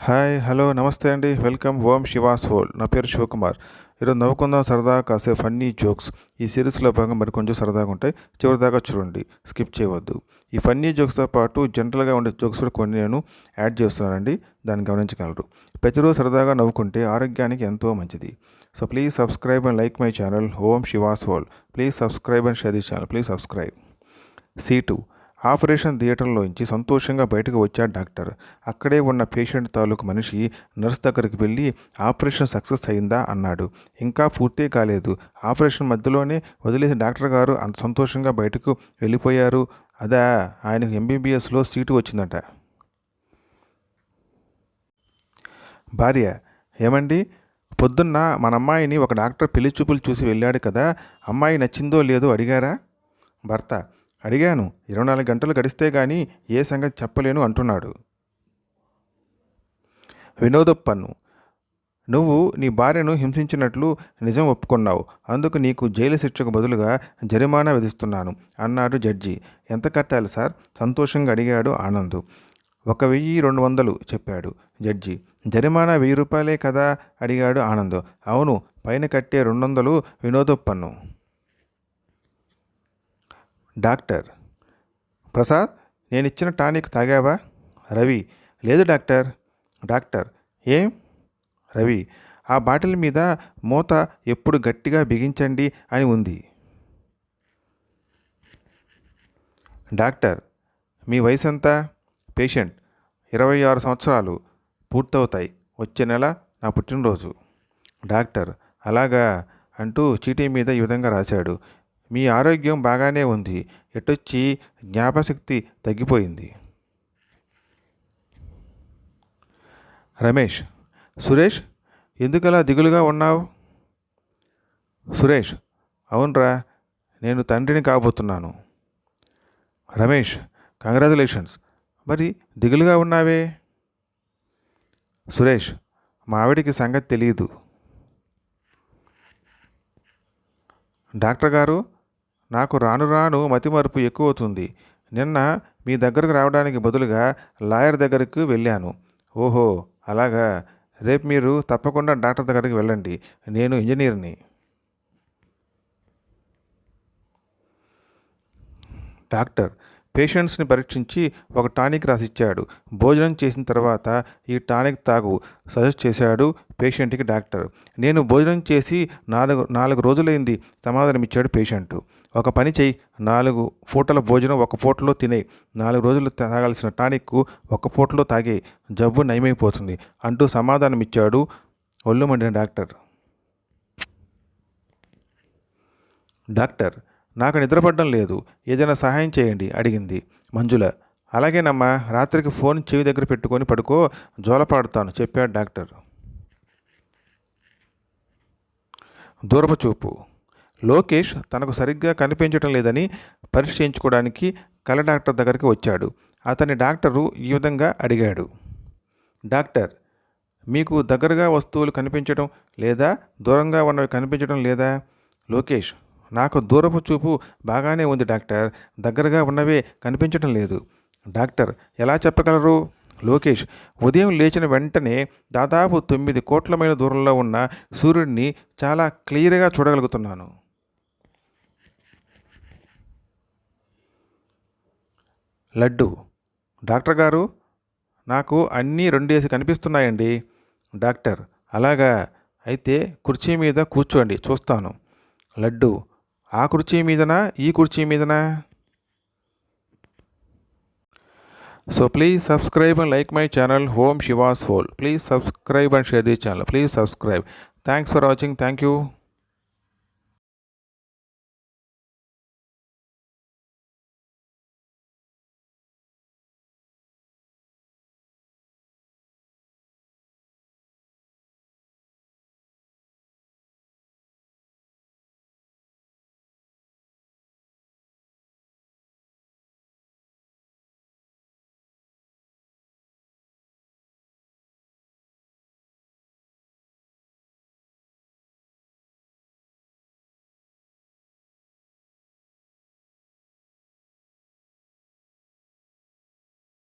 Hi hello నమస్తే అండి. Welcome ఓం she was whole నా పేరు శివకుమార్. ఈరోజు నవ్వుకుందాం సరదా కాసే ఫన్నీ జోక్స్. ఈ సిరీస్లో భాగంగా మరి కొంచెం సరదాగా ఉంటాయి. చివరిదాకా చూడండి. స్కిప్ చేయవద్దు. ఈ ఫన్నీ జోక్స్తో పాటు జనరల్గా ఉండే జోక్స్ కూడా కొన్ని నేను యాడ్ చేస్తున్నానండి. దాన్ని గమనించగలరు. ప్రతిరోజు సరదాగా నవ్వుకుంటే ఆరోగ్యానికి ఎంతో మంచిది. So please subscribe and like my channel. Om she was whole please subscribe and share the channel. Please subscribe. See టూ. ఆపరేషన్ థియేటర్లోంచి సంతోషంగా బయటకు వచ్చాడు డాక్టర్. అక్కడే ఉన్న పేషెంట్ తాలూకు మనిషి నర్స్ దగ్గరికి వెళ్ళి ఆపరేషన్ సక్సెస్ అయిందా? అన్నాడు. ఇంకా పూర్తి కాలేదు. ఆపరేషన్ మధ్యలోనే వదిలేసి డాక్టర్ గారు అంత సంతోషంగా బయటకు వెళ్ళిపోయారు. అదా ఆయనకు ఎంబీబీఎస్లో సీటు వచ్చిందట. భార్య ఏమండి? పొద్దున్న మన అమ్మాయిని ఒక డాక్టర్ పెళ్ళి చూపులు చూసి వెళ్ళాడు కదా. అమ్మాయి నచ్చిందో లేదో అడిగారా? భర్త అడిగాను ఇరవై నాలుగు గంటలు గడిస్తే కానీ ఏ సంగతి చెప్పలేను అంటున్నాడు. వినోదప్పన్ను నువ్వు నీ భార్యను హింసించినట్లు నిజం ఒప్పుకున్నావు అందుకు నీకు జైలు శిక్షకు బదులుగా జరిమానా విధిస్తున్నాను అన్నాడు జడ్జి. ఎంత కట్టాలి సార్? సంతోషంగా అడిగాడు ఆనంద్. ఒక వెయ్యి రెండు వందలు చెప్పాడు జడ్జి. జరిమానా వెయ్యి రూపాయలే కదా? అడిగాడు ఆనంద్. అవును పైన కట్టే రెండు వందలు వినోదప్పన్ను. డాక్టర్. ప్రసాద్ నేను ఇచ్చిన టానిక్ తాగావా? రవి లేదు డాక్టర్. డాక్టర్ ఏం? రవి ఆ బాటిల్ మీద మూత ఎప్పుడు గట్టిగా బిగించండి అని ఉంది. డాక్టర్ మీ వయసు ఎంత పేషెంట్ ఇరవై ఆరు సంవత్సరాలు పూర్తవుతాయి. వచ్చే నెల నా పుట్టినరోజు. డాక్టర్ అలాగా అంటూ చీటీ మీద ఈ విధంగా రాశాడు. మీ ఆరోగ్యం బాగానే ఉంది. ఎటొచ్చి జ్ఞాపశక్తి తగ్గిపోయింది? రమేష్ సురేష్ ఎందుకలా దిగులుగా ఉన్నావు? సురేష్ అవునరా నేను తండ్రిని కాబోతున్నాను. రమేష్ కంగ్రాచులేషన్స్ మరి దిగులుగా ఉన్నావే? సురేష్ మా ఆవిడికి సంగతి తెలియదు డాక్టర్ గారు నాకు రాను రాను మతిమరుపు ఎక్కువ అవుతుంది నిన్న మీ దగ్గరకు రావడానికి బదులుగా లాయర్ దగ్గరకు వెళ్ళాను. ఓహో అలాగా. రేపు మీరు తప్పకుండా డాక్టర్ దగ్గరికి వెళ్ళండి. నేను ఇంజనీర్ని. డాక్టర్ పేషెంట్స్ని పరీక్షించి ఒక టానిక్ రాసిచ్చాడు. భోజనం చేసిన తర్వాత ఈ టానిక్ తాగు సజెస్ట్ చేశాడు పేషెంట్కి డాక్టర్. నేను భోజనం చేసి నాలుగు నాలుగు రోజులైంది సమాధానం ఇచ్చాడు పేషెంట్. ఒక పని చేయి నాలుగు పూటల భోజనం ఒక పూటలో తినే. నాలుగు రోజులు తాగాల్సిన టానిక్ ఒక పూటలో తాగే జబ్బు నయమైపోతుంది అంటూ సమాధానం ఇచ్చాడు ఒళ్ళు మండిన డాక్టర్. డాక్టర్ నాకు నిద్రపడడం లేదు. ఏదైనా సహాయం చేయండి అడిగింది మంజుల. అలాగేనమ్మా రాత్రికి ఫోన్ చెవి దగ్గర పెట్టుకొని పడుకో జోలపాడుతాను చెప్పాడు డాక్టర్. దూరపు చూపు. లోకేష్ తనకు సరిగ్గా కనిపించడం లేదని పరీక్ష చేయించుకోవడానికి కళ్ళ డాక్టర్ దగ్గరికి వచ్చాడు. అతని డాక్టరు ఈ విధంగా అడిగాడు. డాక్టర్ మీకు దగ్గరగా వస్తువులు కనిపించడం లేదా దూరంగా ఉన్నవి కనిపించడం లేదా? లోకేష్ నాకు దూరపు చూపు బాగానే ఉంది డాక్టర్. దగ్గరగా ఉన్నవే కనిపించడం లేదు. డాక్టర్ ఎలా చెప్పగలరు? లోకేష్ ఉదయం లేచిన వెంటనే దాదాపు తొమ్మిది కోట్ల మైల దూరంలో ఉన్న సూర్యుడిని చాలా క్లియర్గా చూడగలుగుతున్నాను. లడ్డు. డాక్టర్ గారు నాకు అన్నీ రెండేసి కనిపిస్తున్నాయండి. డాక్టర్ అలాగా? అయితే కుర్చీ మీద కూర్చోండి చూస్తాను. లడ్డు. ఆ కుర్చీ మీదనా? ఈ కుర్చీ మీదనా? So please subscribe and like my channel home she was whole please subscribe and share the channel please subscribe thanks for watching thank you